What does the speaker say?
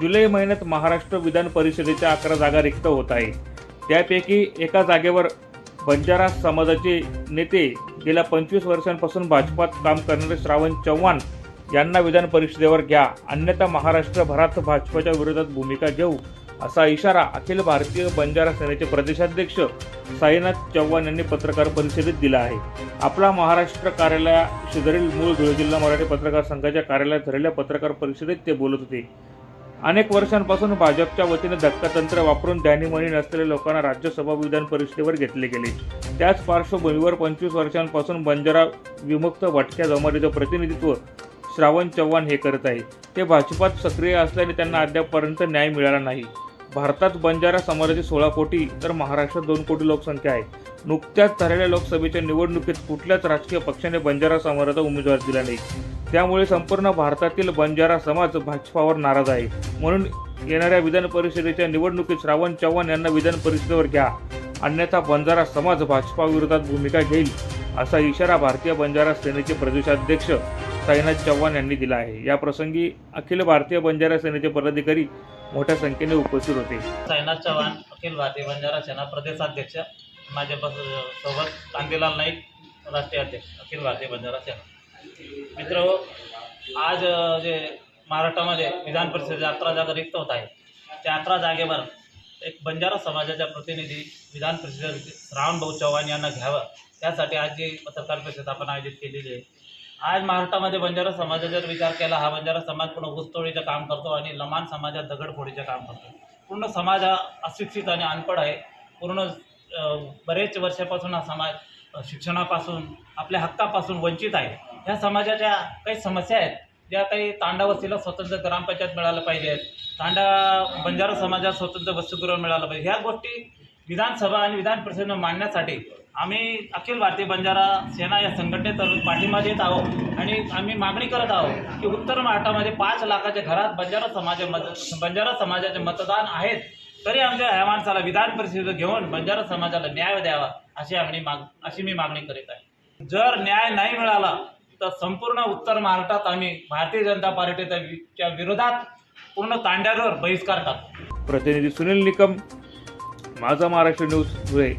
जुलै महिन्यात महाराष्ट्र विधान परिषदेच्या अकरा जागा रिक्त होत आहे त्यापैकी एका जागेवर बंजारा समाजाचे नेते गेल्या पंचवीस वर्षांपासून भाजपात काम करणारे श्रावण चव्हाण यांना विधान परिषदेवर घ्या. अन्यथा महाराष्ट्रभरात भाजपच्या विरोधात भूमिका घेऊ असा इशारा अखिल भारतीय बंजारा सेनेचे प्रदेशाध्यक्ष साईनाथ चव्हाण यांनी पत्रकार परिषदेत दिला आहे. आपला महाराष्ट्र कार्यालया शेजारील मूळ धुळे जिल्हा मराठी पत्रकार संघाच्या कार्यालयात झालेल्या पत्रकार परिषदेत ते बोलत होते. अनेक वर्षांपासून भाजपच्या वतीने धक्कातंत्र वापरून ध्यानीमणी नसलेल्या लोकांना राज्यसभा विधान परिषदेवर घेतले गेले. त्याच पार्श्वभूमीवर पंचवीस वर्षांपासून बंजारा विमुक्त भटक्या जमातीचं प्रतिनिधित्व श्रावण चव्हाण हे करत आहे. ते भाजपात सक्रिय असल्याने त्यांना अद्यापपर्यंत न्याय मिळाला नाही. भारतात बंजारा समाजाची सोळा कोटी तर महाराष्ट्रात दोन कोटी लोकसंख्या आहे. नुकत्याच झालेल्या लोकसभेच्या निवडणुकीत कुठल्याच राजकीय पक्षाने बंजारा समाजाचा उमेदवार दिला नाही. त्यामुळे संपूर्ण भारतातील बंजारा समाज भाजपावर नाराज आहे. म्हणून येणाऱ्या विधान परिषदेच्या निवडणुकीत श्रावण चव्हाण यांना विधान परिषदेवर घ्या. अन्यथा बंजारा समाज भाजपाविरोधात भूमिका घेईल असा इशारा भारतीय बंजारा सेनेचे प्रदेशाध्यक्ष साईनाथ चव्हाण यांनी दिला आहे. या प्रसंगी अखिल भारतीय बंजारा सेनेचे पदाधिकारी मोठ्या संख्येने उपस्थित होते. साईनाथ चव्हाण अखिल भारतीय बंजारा सेना प्रदेशाध्यक्ष माझ्या सोबत कांदीलाल नाईक राष्ट्रीय अध्यक्ष अखिल भारतीय बंजारा सेना. मित्र आज जे महाराष्ट्रामध्ये विधान परिषद अकरा जागा रिक्त होत आहे. त्या अकरा जागेवर एक बंजारा समाजाच्या प्रतिनिधी विधान परिषद रावणभाऊ चव्हाण यांना घ्यावं. त्यासाठी आज जी पत्रकार परिषद आपण आयोजित केलेली आहे. आज महाराष्ट्रामध्ये बंजारा समाजाचा जर विचार केला हा बंजारा समाज पूर्ण ऊसतोडीचं काम करतो आणि लमान समाजात दगडफोडीचं काम करतो. पूर्ण समाज हा अशिक्षित आणि अनपढ आहे. पूर्ण बरेच वर्षापासून हा समाज शिक्षणापासून आपल्या हक्कापासून वंचित आहे. ह्या समाजाच्या काही समस्या आहेत ज्या काही तांडा वस्तीला स्वतंत्र ग्रामपंचायत मिळालं पाहिजे तांडा बंजारा समाजात स्वतंत्र वसतिगृह मिळालं पाहिजे. ह्या गोष्टी विधानसभा आणि विधान परिषदेनं मांडण्यासाठी आम्ही अखिल भारतीय बंजारा सेना या संघटनेतर्फे पाठिंबा देत आहोत आणि आम्ही मागणी करत आहोत की उत्तर महाराष्ट्रामध्ये पाच लाखाच्या घरात बंजारा समाज बंजारा समाजाचे मतदान आहेत तरी आमच्या ह्या माणसाला विधान परिषद घेऊन बंजारा समाजाला न्याय द्यावा अशी आम्ही माग अशी मी मागणी करीत आहे. जर न्याय नाही मिळाला तर संपूर्ण उत्तर महाराष्ट्रात आम्ही भारतीय जनता पार्टीच्या विरोधात पूर्ण तांड्यावर बहिष्कार टाकू प्रतिनिधी सुनील निकम माझा महाराष्ट्र न्यूज धुळे